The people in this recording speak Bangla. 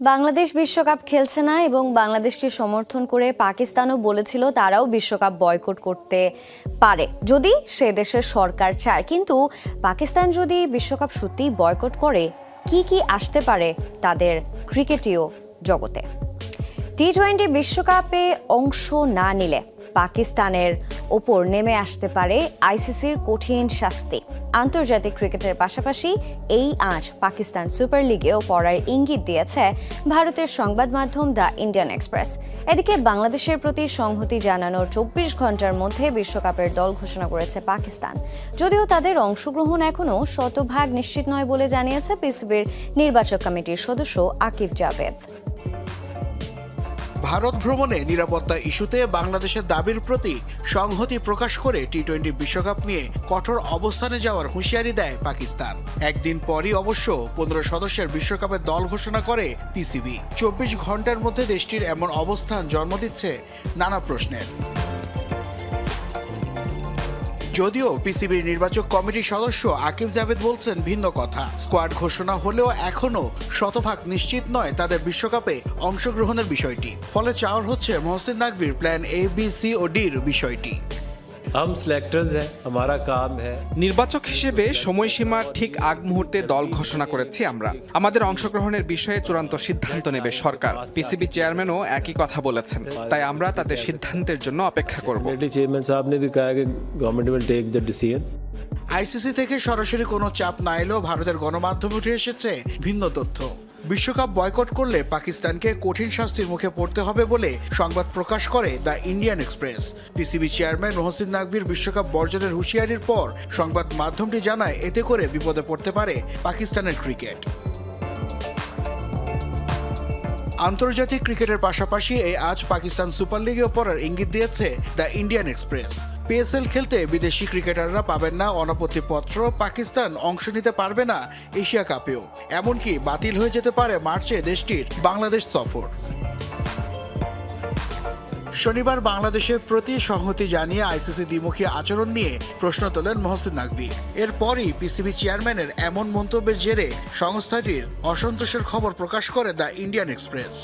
বাংলাদেশ বিশ্বকাপ খেলছে না এবং বাংলাদেশকে সমর্থন করে পাকিস্তানও বলেছিল তারাও বিশ্বকাপ বয়কট করতে পারে। যদি সে দেশের সরকার চায়, কিন্তু পাকিস্তান যদি বিশ্বকাপ সত্যিই বয়কট করে, কি কি আসতে পারে তাদের ক্রিকেটীয় জগতে? টি টোয়েন্টি বিশ্বকাপে অংশ না নিলে পাকিস্তানের ওপর নেমে আসতে পারে আইসিসির কঠিন শাস্তি। আন্তর্জাতিক ক্রিকেটের পাশাপাশি এই আজ পাকিস্তান সুপার লিগেও পড়ার ইঙ্গিত দিয়েছে ভারতের সংবাদ মাধ্যম দ্য ইন্ডিয়ান এক্সপ্রেস। এদিকে বাংলাদেশের প্রতি সংহতি জানানোর চব্বিশ ঘণ্টার মধ্যে বিশ্বকাপের দল ঘোষণা করেছে পাকিস্তান। যদিও তাদের অংশগ্রহণ এখনও শতভাগ নিশ্চিত নয় বলে জানিয়েছে পিসিবির নির্বাচক কমিটির সদস্য আকিব জাভেদ। ভারত ভ্রমণে নিরাপত্তা ইস্যুতে বাংলাদেশের দাবির প্রতি সংহতি প্রকাশ করে টি টোয়েন্টি বিশ্বকাপ নিয়ে কঠোর অবস্থানে যাওয়ার হুঁশিয়ারি দেয় পাকিস্তান। একদিন পরই অবশ্য পনেরো সদস্যের বিশ্বকাপের দল ঘোষণা করে পিসিবি। চব্বিশ ঘণ্টার মধ্যে দেশটির এমন অবস্থান জন্ম দিচ্ছে নানা প্রশ্নের। যদিও পিসিবির নির্বাচক কমিটির সদস্য আকিব জাভেদ বলছেন ভিন্ন কথা। স্কোয়াড ঘোষণা হলেও এখনও শতভাগ নিশ্চিত নয় তাদের বিশ্বকাপে অংশগ্রহণের বিষয়টি। ফলে চাওয়ার হচ্ছে মহসিন নাকভির প্ল্যান এ বি সি ও ডির বিষয়টি। हम सिलेक्टर्स हैं हमारा काम है নির্বাচক হিসেবে সময়সীমার ঠিক আগ মুহূর্তে দল ঘোষণা করেছি আমরা আমাদের অংশগ্রহণের বিষয়ে চূড়ান্ত সিদ্ধান্ত নেবে সরকার পিসিবি চেয়ারম্যানও একই কথা বলেছেন তাই আমরা তাদের সিদ্ধান্তের জন্য অপেক্ষা করব कमेटी चेयरमैन साहब ने भी कहा कि government will take the decision ICC থেকে সরাসরি কোনো চাপ না এলেও ভারতের গণমাধ্যমে উঠে এসেছে ভিন্ন তথ্য বিশ্বকাপ বয়কট করলে পাকিস্তানকে কঠিন শাস্তির মুখে পড়তে হবে বলে সংবাদ প্রকাশ করে the Indian Express. PCB chairman Mohsin নাকভির বিশ্বকাপ বর্জনের হুঁশিয়ারির পর সংবাদ মাধ্যমটি জানায় এতে করে বিপদে পড়তে পারে পাকিস্তানের ক্রিকেট। আন্তর্জাতিক ক্রিকেটের পাশাপাশি এই আজ পাকিস্তান সুপার লিগেও পড়ার ইঙ্গিত দিয়েছে দ্য ইন্ডিয়ান এক্সপ্রেস। পিএসএল খেলতে বিদেশি ক্রিকেটাররা পাবেন না অনাপত্তিপত্র। পাকিস্তান অংশ নিতে পারবে না এশিয়া কাপেও। এমনকি বাতিল হয়ে যেতে পারে মার্চে দেশটির বাংলাদেশ সফর। শনিবার বাংলাদেশের প্রতি সংহতি জানিয়ে আইসিসি দ্বিমুখী আচরণ নিয়ে প্রশ্ন তোলেন মহসিন নাকভি। এরপরই পিসিবি চেয়ারম্যানের এমন মন্তব্যের জেরে সংস্থাটির অসন্তোষের খবর প্রকাশ করে দ্য ইন্ডিয়ান এক্সপ্রেস।